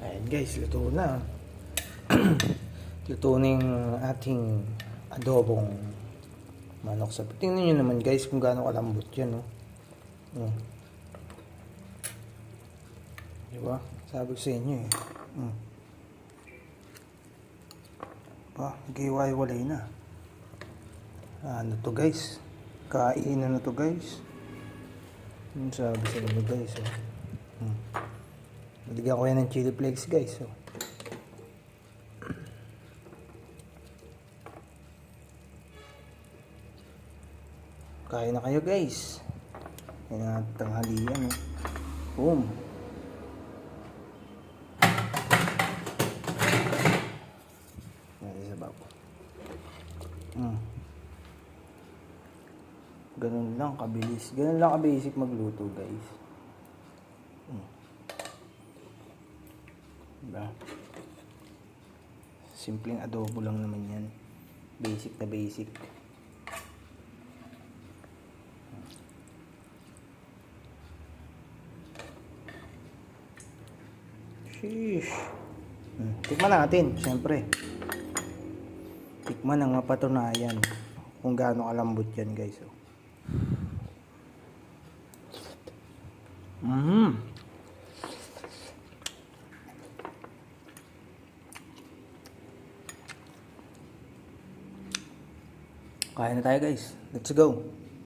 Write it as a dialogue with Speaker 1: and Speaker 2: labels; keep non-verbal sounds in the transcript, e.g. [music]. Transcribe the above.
Speaker 1: Ayan guys, luto na. [clears throat] luto na yung ating adobong manok sa Tingnan nyo naman guys kung gaano kalambot yan. Oh. Oh. Diba? Sabi ko sa inyo eh. Mm. Pa, giwai-walay na. Ano to guys? Kainan na to guys. Sabi sa inyo guys. Oh. Hmm. Nalagyan ko yan ng chili flakes guys. Oh. Kain na kayo guys. Yan ang tanghalian. Oh. Boom. Yan isa ba po? Mm. Ganun lang kabilis. Ganun lang kabasic magluto guys. Diba? Simpleng adobo lang naman yan. Basic na basic. Sheesh. Hmm. Tikman natin, syempre. Tikman ang mapatunayan kung gaano kalambot yan, guys. Oh. Mm. Kaya na tayo, guys. Let's go.